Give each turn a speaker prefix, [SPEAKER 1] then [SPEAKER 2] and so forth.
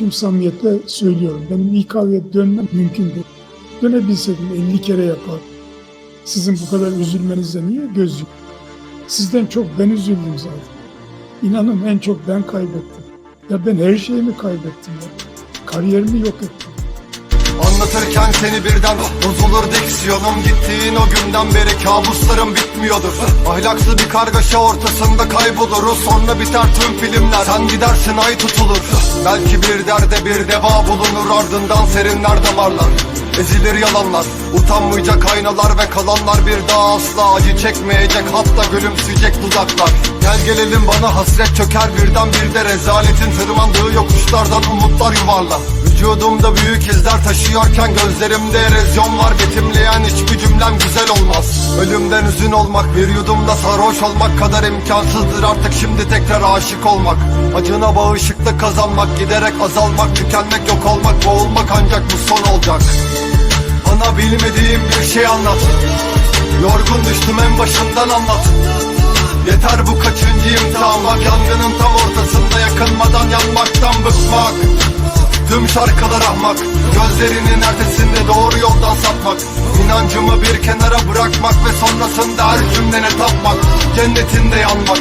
[SPEAKER 1] tüm samimiyetle söylüyorum. Benim İK'ya dönmem mümkün değil. Dönebilseydim 50 kere yapar. Sizin bu kadar üzülmenize niye göz yum- Sizden çok ben üzüldüm zaten. İnanın en çok ben kaybettim. Ya ben her şeyimi kaybettim ya. Kariyerimi yok ettim.
[SPEAKER 2] Anlatırken seni birden bozulur diksiyonum. Gittiğin o günden beri kabuslarım bitmiyordur. Ahlaksız bir kargaşa ortasında kayboluruz. Sonra biter tüm filmler Sen gidersin ay tutulur. Belki bir derde bir deva bulunur Ardından serinler damarlar. Ezilir yalanlar Utanmayacak aynalar ve kalanlar Bir daha asla acı çekmeyecek. Hatta gülümseyecek dudaklar. Gel gelelim bana hasret çöker birden bir de Rezaletin tırmandığı yokuşlardan umutlar yuvarlar Vücudumda büyük izler taşıyorken gözlerimde erozyon var. Betimleyen hiçbir cümlem güzel olmaz. Ölümden üzün olmak bir yudumda sarhoş olmak kadar imkansızdır. Artık şimdi tekrar aşık olmak Acına bağışıklık kazanmak giderek azalmak tükenmek yok olmak boğulmak ancak bu son olacak. Bana bilmediğim bir şey anlat. Yorgun düştüm en başından anlat. Yeter bu kaçıncı Tüm şarkılar ahmak. Gözlerinin ertesinde doğru yoldan sapmak. İnancımı bir kenara bırakmak Ve sonrasında her cümlene tapmak. Cennetinde yanmak